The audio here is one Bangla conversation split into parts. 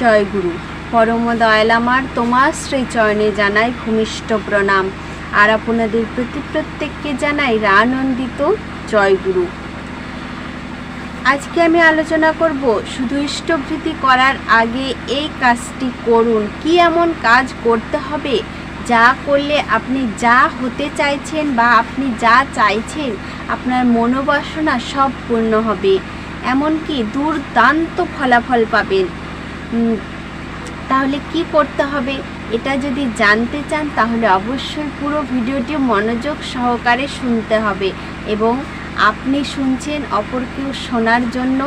জয় গুরু। পরম দয়াল আমার, তোমার শ্রীচরণে জানাই ভূমিষ্ঠ প্রণাম। আর আপনাদের প্রতি প্রত্যেককে জানাই রানন্দিত জয় গুরু। আজকে আমি আলোচনা করব শুধু ইষ্টভৃতি করার আগে এই কাজটি করুন। কি এমন কাজ করতে হবে, যা করলে আপনি যা হতে চাইছেন বা আপনি যা চাইছেন, আপনার মনোবাসনা সব পূর্ণ হবে। এমনকি দুর্দান্ত ফলাফল পাবেন। তাহলে কি করতে হবে? এটা যদি জানতে চান, তাহলে অবশ্যই পুরো ভিডিওটি মনোযোগ সহকারে শুনতে হবে এবং আপনি শুনছেন অপরকেও শোনার জন্য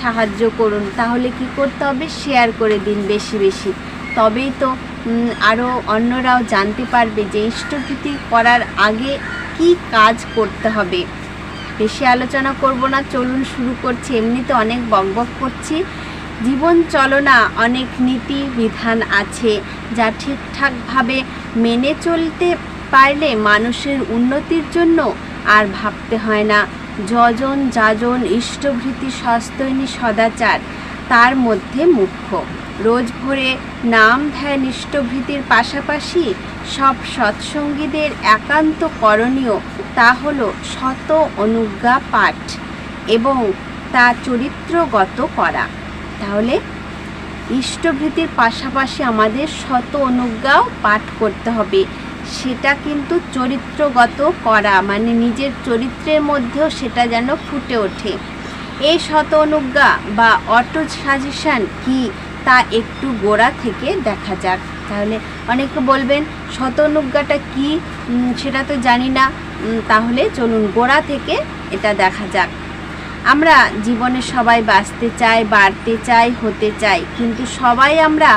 সাহায্য করুন। তাহলে কি করতে হবে? শেয়ার করে দিন বেশি বেশি। তবেই তো আরও অন্যরাও জানতে পারবে যে ইষ্টভীতি করার আগে কি কাজ করতে হবে। বেশি আলোচনা করব না, চলুন শুরু করছি। এমনিতে অনেক বকবক করছি। জীবন চলনা অনেক নীতি বিধান আছে যা ঠিকঠাকভাবে মেনে চলতে পারলে মানুষের উন্নতির জন্য আর ভাবতে হয় না। যজন যাজন ইষ্টভৃতি সস্তৈনী সদাচার, তার মধ্যে মুখ্য। রোজ ভোরে নাম ধ্যান ইষ্টভৃতির পাশাপাশি সব সৎসঙ্গীদের একান্ত করণীয়, তা হল শত অনুজ্ঞা পাঠ এবং তা চরিত্রগত করা। তাহলে ইষ্টভৃতির পাশাপাশি আমাদের শত অনুজ্ঞাও পাঠ করতে হবে। সেটা কিন্তু চরিত্রগত করা মানে নিজের চরিত্রের মধ্যেও সেটা যেন ফুটে ওঠে। এই শত অনুজ্ঞা বা অটো সাজেশান কি তা একটু গোড়া থেকে দেখা যাক। তাহলে অনেকে বলবেন, শত অনুজ্ঞাটা কী? সেটা তো জানি না। তাহলে চলুন গোড়া থেকে এটা দেখা যাক। আমরা জীবনে সবাই বাঁচতে চাই, বাড়তে চাই, হতে চাই, কিন্তু সবাই আমরা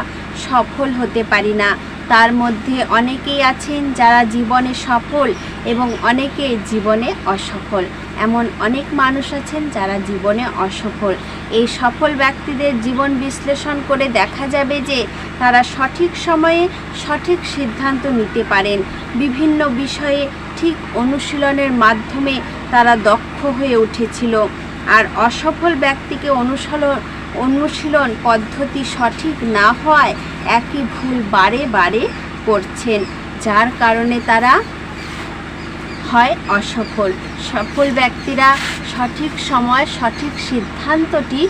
সফল হতে পারি না। তার মধ্যে অনেকেই আছেন যারা জীবনে সফল এবং অনেকে জীবনে অসফল। এমন অনেক মানুষ আছেন যারা জীবনে অসফল। এই সফল ব্যক্তিদের জীবন বিশ্লেষণ করে দেখা যাবে যে তারা সঠিক সময়ে সঠিক সিদ্ধান্ত নিতে পারেন। বিভিন্ন বিষয়ে ঠিক অনুশীলনের মাধ্যমে তারা দক্ষ হয়ে উঠেছিল। আর অসফল ব্যক্তিকে অনুসরণ অনুশীলন পদ্ধতি সঠিক না হওয়ায় একই ভুল বারে বারে করছেন, যার কারণে তারা হয় অসফল। সফল ব্যক্তিরা সঠিক সময়, সঠিক সিদ্ধান্তটি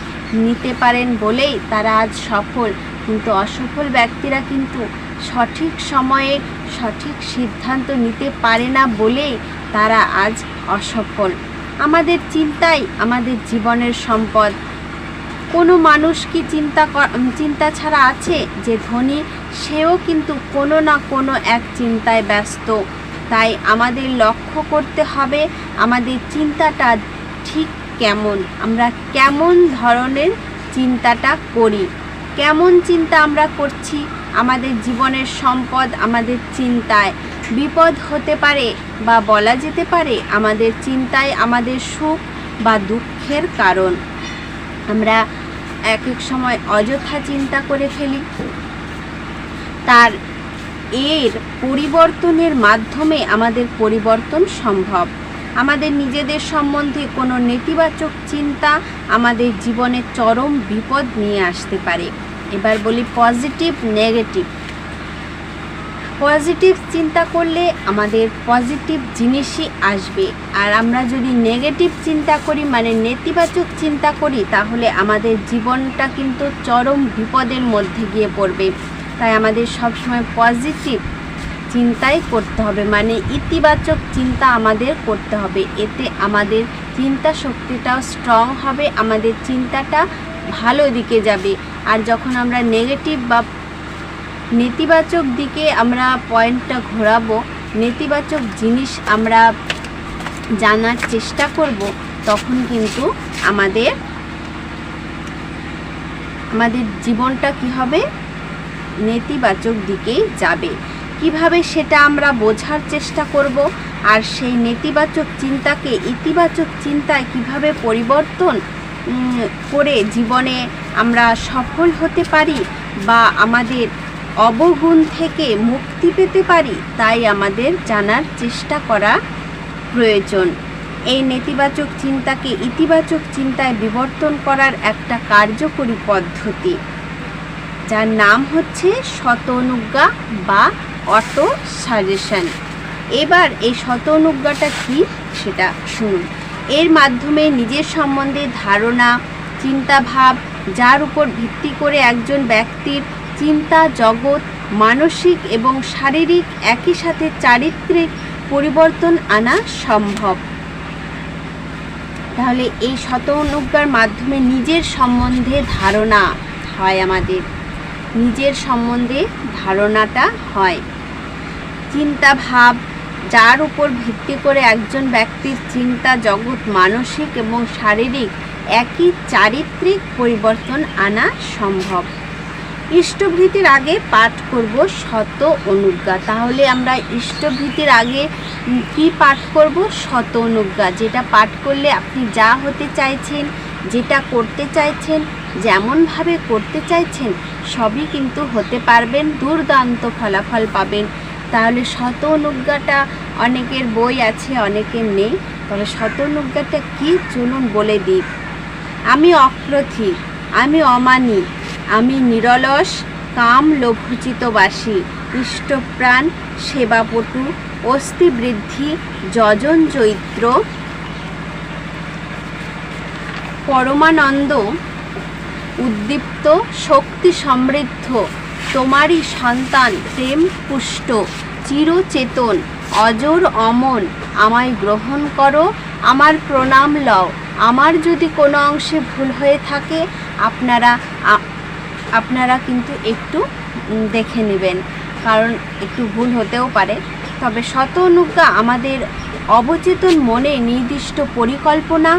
নিতে পারেন বলেই তারা আজ সফল। কিন্তু অসফল ব্যক্তিরা কিন্তু সঠিক সময়ে সঠিক সিদ্ধান্ত নিতে পারে না বলেই তারা আজ অসফল। আমাদের চিন্তাই আমাদের জীবনের সম্পদ। কোনো মানুষ কি চিন্তা চিন্তা ছাড়া আছে যে ধনী? সেও কিন্তু কোনো না কোনো এক চিন্তায় ব্যস্ত। তাই আমাদের লক্ষ্য করতে হবে আমাদের চিন্তাটা ঠিক কেমন। আমরা কেমন ধরনের চিন্তাটা করি? কেমন চিন্তা আমরা করছি? আমাদের জীবনের সম্পদ, আমাদের চিন্তায়। বিপদ হতে পারে বা বলা যেতে পারে আমাদের চিন্তায় আমাদের সুখ বা দুঃখের কারণ। আমরা এক এক সময় অযথা চিন্তা করে ফেলি। তার এর পরিবর্তনের মাধ্যমে আমাদের পরিবর্তন সম্ভব। আমাদের নিজেদের সম্বন্ধে কোনো নেতিবাচক চিন্তা আমাদের জীবনে চরম বিপদ নিয়ে আসতে পারে। এবার বলি পজিটিভ, নেগেটিভ। পজিটিভ চিন্তা করলে আমাদের পজিটিভ জিনিসই আসবে। আর আমরা যদি নেগেটিভ চিন্তা করি মানে নেতিবাচক চিন্তা করি, তাহলে আমাদের জীবনটা কিন্তু চরম বিপদের মধ্যে গিয়ে পড়বে। তাই আমাদের সবসময় পজিটিভ চিন্তাই করতে হবে মানে ইতিবাচক চিন্তা আমাদের করতে হবে। এতে আমাদের চিন্তা শক্তিটাও স্ট্রং হবে, আমাদের চিন্তাটা ভালো দিকে যাবে। আর যখন আমরা নেগেটিভ বা নেতিবাচক দিকে আমরা পয়েন্টটা ঘোরাবো, নেতিবাচক জিনিস আমরা জানার চেষ্টা করব, তখন কিন্তু আমাদের আমাদের জীবনটা কি হবে? নেতিবাচক দিকেই যাবে। কীভাবে সেটা আমরা বোঝার চেষ্টা করব আর সেই নেতিবাচক চিন্তাকে ইতিবাচক চিন্তায় কীভাবে পরিবর্তন করে জীবনে আমরা সফল হতে পারি বা আমাদের অবগুণ থেকে মুক্তি পেতে পারি, তাই আমাদের জানার চেষ্টা করা প্রয়োজন। এই নেতিবাচক চিন্তাকে ইতিবাচক চিন্তায় বিবর্তন করার একটা কার্যকরী পদ্ধতি, যার নাম হচ্ছে শত অনুজ্ঞা বা অটো সাজেশন এবার এই শত অনুজ্ঞাটা কি সেটা শুনুন। এর মাধ্যমে নিজের সম্বন্ধে ধারণা, চিন্তাভাব, যার উপর ভিত্তি করে একজন ব্যক্তির চিন্তা, জগৎ, মানসিক এবং শারীরিক একই সাথে চারিত্রিক পরিবর্তন আনা সম্ভব। তাহলে এই শত অনুজ্ঞার মাধ্যমে নিজের সম্বন্ধে ধারণা হয় আমাদের। নিজের সম্বন্ধে ধারণাটা হয়। চিন্তা ভাব, যার উপর ভিত্তি করে একজন ব্যক্তির চিন্তা, জগৎ, মানসিক এবং শারীরিক একই চারিত্রিক পরিবর্তন আনা সম্ভব। ইষ্টভৃতির আগে পাঠ করব শত অনুজ্ঞা। তাহলে আমরা ইষ্টভৃতির আগে কি পাঠ করব? শত অনুজ্ঞা। যেটা পাঠ করলে আপনি যা হতে চাইছেন, যেটা করতে চাইছেন, যেমনভাবে করতে চাইছেন, সবই কিন্তু হতে পারবেন, দুর্দান্ত ফলাফল পাবেন। তাহলে শত অনুজ্ঞাটা অনেকের বই আছে, অনেকের নেই। তবে শত অনুজ্ঞাটা কী? চলুন বলে দিই। আমি অক্রথি আমি অমানি আমি নিরলস, কাম লোভচিতবাসী ইষ্টপ্রাণ, সেবাপটু, অস্থিবৃদ্ধি, যজন চৈত্র, পরমানন্দ, উদ্দীপ্ত, শক্তি সমৃদ্ধ, তোমারই সন্তান, প্রেম পুষ্ট, চিরচেতন, অজর অমন, আমায় গ্রহণ করো, আমার প্রণাম লও। আমার যদি কোনো অংশে ভুল হয়ে থাকে, আপনারা আপনারা কিন্তু একটু দেখে নেবেন। কারণ একটু ভুল হতেও পারে। তবে শত অনুজ্ঞা আমাদের অবচেতন মনে নির্দিষ্ট পরিকল্পনা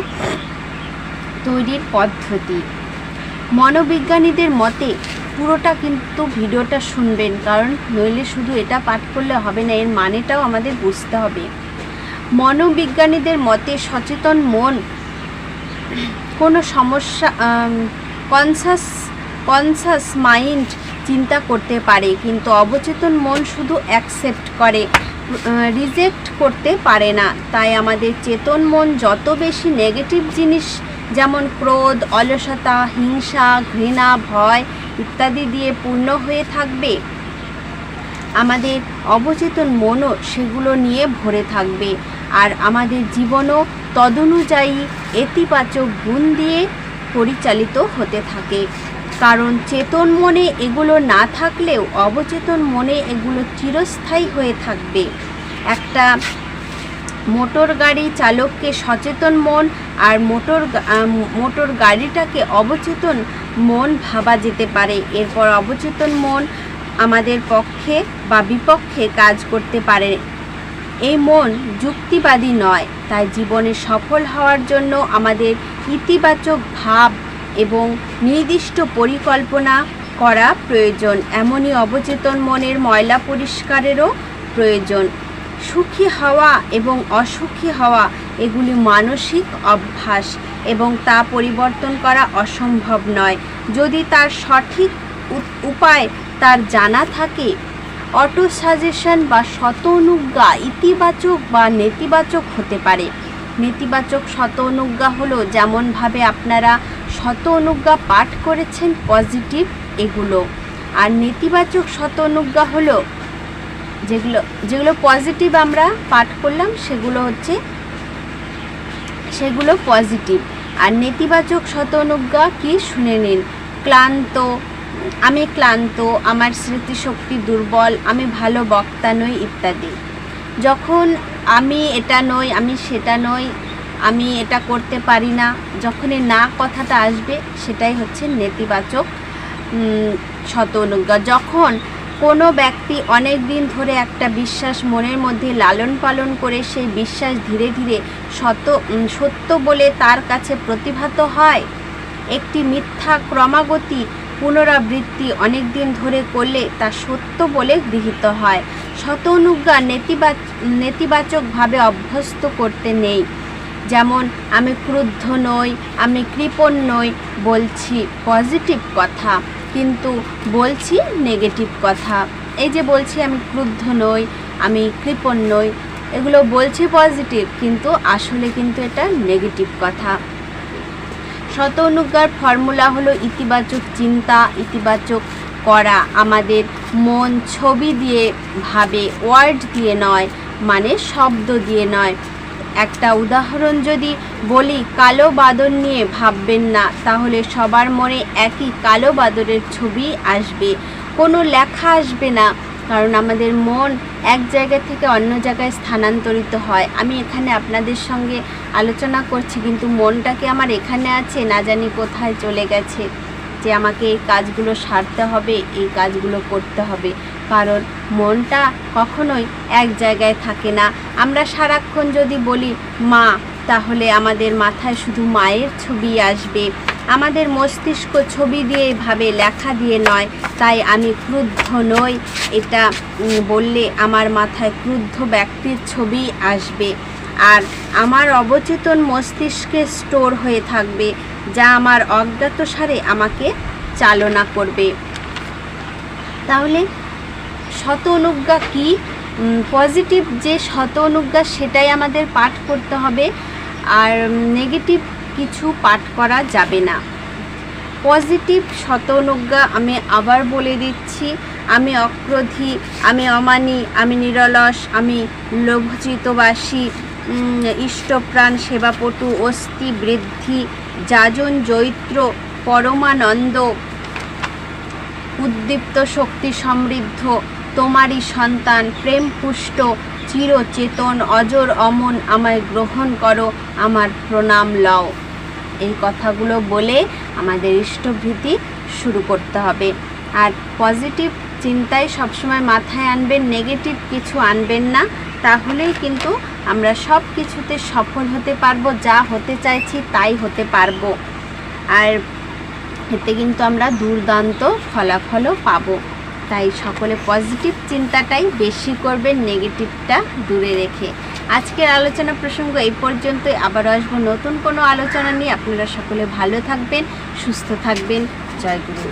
তৈরির পদ্ধতি। মনোবিজ্ঞানীদের মতে পুরোটা কিন্তু ভিডিওটা শুনবেন, কারণ নইলে শুধু এটা পাঠ করলে হবে না, এর মানেটাও আমাদের বুঝতে হবে। মনোবিজ্ঞানীদের মতে সচেতন মন কোনো সমস্যা কনসাস কনসাস মাইন্ড চিন্তা করতে পারে, কিন্তু অবচেতন মন শুধু অ্যাকসেপ্ট করে রিজেক্ট করতে পারে না। তাই আমাদের চেতন মন যত বেশি নেগেটিভ জিনিস যেমন ক্রোধ, অলসতা, হিংসা, ঘৃণা, ভয় ইত্যাদি দিয়ে পূর্ণ হয়ে থাকবে, আমাদের অবচেতন মনও সেগুলো নিয়ে ভরে থাকবে। আর আমাদের জীবনও তদনুযায়ী ইতিবাচক গুণ দিয়ে পরিচালিত হতে থাকে। কারণ চেতন মনে এগুলো না থাকলেও অবচেতন মনে এগুলো চিরস্থায়ী হয়ে থাকবে। একটা মোটর গাড়ি চালককে সচেতন মন আর মোটর মোটর গাড়িটাকে অবচেতন মন ভাবা যেতে পারে। এরপর অবচেতন মন আমাদের পক্ষে বা বিপক্ষে কাজ করতে পারে। এই মন যুক্তিবাদী নয়, তাই জীবনে সফল হওয়ার জন্য আমাদের ইতিবাচক ভাব এবং নির্দিষ্ট পরিকল্পনা করা প্রয়োজন। এমনই অবচেতন মনের ময়লা পরিষ্কারেরও প্রয়োজন। সুখী হওয়া এবং অসুখী হওয়া, এগুলি মানসিক অভ্যাস এবং তা পরিবর্তন করা অসম্ভব নয়। যদি তার সঠিক উপায় তার জানা থাকে, অটো সাজেশন বা শত অনুজ্ঞা ইতিবাচক বা নেতিবাচক হতে পারে। নেতিবাচক শত অনুজ্ঞা হলো যেমনভাবে আপনারা শত অনুজ্ঞা পাঠ করেছেন পজিটিভ এগুলো। আর নেতিবাচক শত অনুজ্ঞা হলো যেগুলো যেগুলো পজিটিভ আমরা পাঠ করলাম, সেগুলো হচ্ছে, সেগুলো পজিটিভ। আর নেতিবাচক শত অনুজ্ঞা কি? শুনে নিন। ক্লান্ত, আমি ক্লান্ত, আমার স্মৃতিশক্তি দুর্বল, আমি ভালো বক্তা নই ইত্যাদি। যখন আমি এটা নই, আমি সেটা নই আমি এটা করতে পারি না। যখনই না কথাটা আসবে সেটাই হচ্ছে নেতিবাচক উম, শত অনুজ্ঞা যখন কোনো ব্যক্তি অনেক দিন ধরে একটা বিশ্বাস মনের মধ্যে লালন পালন করে সেই বিশ্বাস ধীরে ধীরে শত সত্য বলে তার কাছে প্রতিভাত হয় একটি মিথ্যা ক্রমাগতি পুনরাবৃত্তি অনেক দিন ধরে করলে তা সত্য বলে গৃহীত হয়। শত অনুজ্ঞা নেতিবাচ নেতিবাচকভাবে অভ্যস্ত করতে নেই। যেমন, আমি ক্রুদ্ধ নই, আমি কৃপণ নই, বলছি পজিটিভ কথা, কিন্তু বলছি নেগেটিভ কথা। এই যে বলছি আমি ক্রুদ্ধ নই, আমি কৃপণ নই, এগুলো বলছি পজিটিভ কিন্তু আসলে কিন্তু এটা নেগেটিভ কথা। শত অনুজ্ঞার ফর্মুলা হলো ইতিবাচক চিন্তা, ইতিবাচক করা, আমাদের মন ছবি দিয়ে ভাবে ওয়ার্ড দিয়ে নয় মানে শব্দ দিয়ে নয়। একটা উদাহরণ যদি বলি, কালো বাদর নিয়ে ভাববেন না, তাহলে সবার মনে একই কালো বাদরের ছবি আসবে। কোনো লেখা আসবে না, কারণ আমাদের মন এক জায়গা থেকে অন্য জায়গায় স্থানান্তরিত হয়। আমি এখানে আপনাদের সঙ্গে আলোচনা করছি, কিন্তু মনটাকে আমার এখানে আছে? না জানি কোথায় চলে গেছে। যে আমাকে এই কাজগুলো সারতে হবে, এই কাজগুলো করতে হবে। কারণ মনটা কখনোই এক জায়গায় থাকে না। আমরা সারাক্ষণ যদি বলি, মা, তাহলে আমাদের মাথায় শুধু মায়ের ছবি আসবে। আমাদের মস্তিষ্ক ছবি দিয়ে ভাবে লেখা দিয়ে নয়। তাই আমি ক্রুদ্ধ নই। এটা বললে আমার মাথায় ক্রুদ্ধ ব্যক্তির ছবি আসবে। আর আমার অবচেতন মস্তিষ্কে স্টোর হয়ে থাকবে যা আমার অজ্ঞাত সারে আমাকে চালনা করবে। তাহলে শত অনুজ্ঞা কি পজিটিভ যে শত অনুজ্ঞা সেটাই আমাদের পাঠ করতে হবে আর নেগেটিভ কিছু পাঠ করা যাবে না। পজিটিভ শত অনুজ্ঞা আমি আবার বলে দিচ্ছি আমি অক্রোধী আমি অমানি আমি নিরলস আমি লোভচিতবাসী উম, ইষ্টপ্রাণ সেবাপটু অস্থি বৃদ্ধি, যাজন জৈত্র পরমানন্দ। উদ্দীপ্ত শক্তি সমৃদ্ধ, তোমারই সন্তান, প্রেম পুষ্ট, চিরচেতন, অজর অমন আমায় গ্রহণ করো, আমার প্রণাম লও। এই কথাগুলো বলে আমাদের ইষ্টভীতি শুরু করতে হবে। আর পজিটিভ চিন্তায় সবসময় মাথায় আনবেন, নেগেটিভ কিছু আনবেন না। তাহলেই কিন্তু আমরা সব কিছুতে সফল হতে পারব, যা হতে চাইছি তাই হতে পারব। আর এতে কিন্তু আমরা দুর্দান্ত ফলাফলও পাবো। তাই সকলে পজিটিভ চিন্তাটাই বেশি করবেন, নেগেটিভটা দূরে রেখে। আজকের আলোচনা প্রসঙ্গ এই পর্যন্তই। আবার আসব নতুন কোনো আলোচনা নিয়ে। আপনারা সকলে ভালো থাকবেন, সুস্থ থাকবেন। জয় গুরু।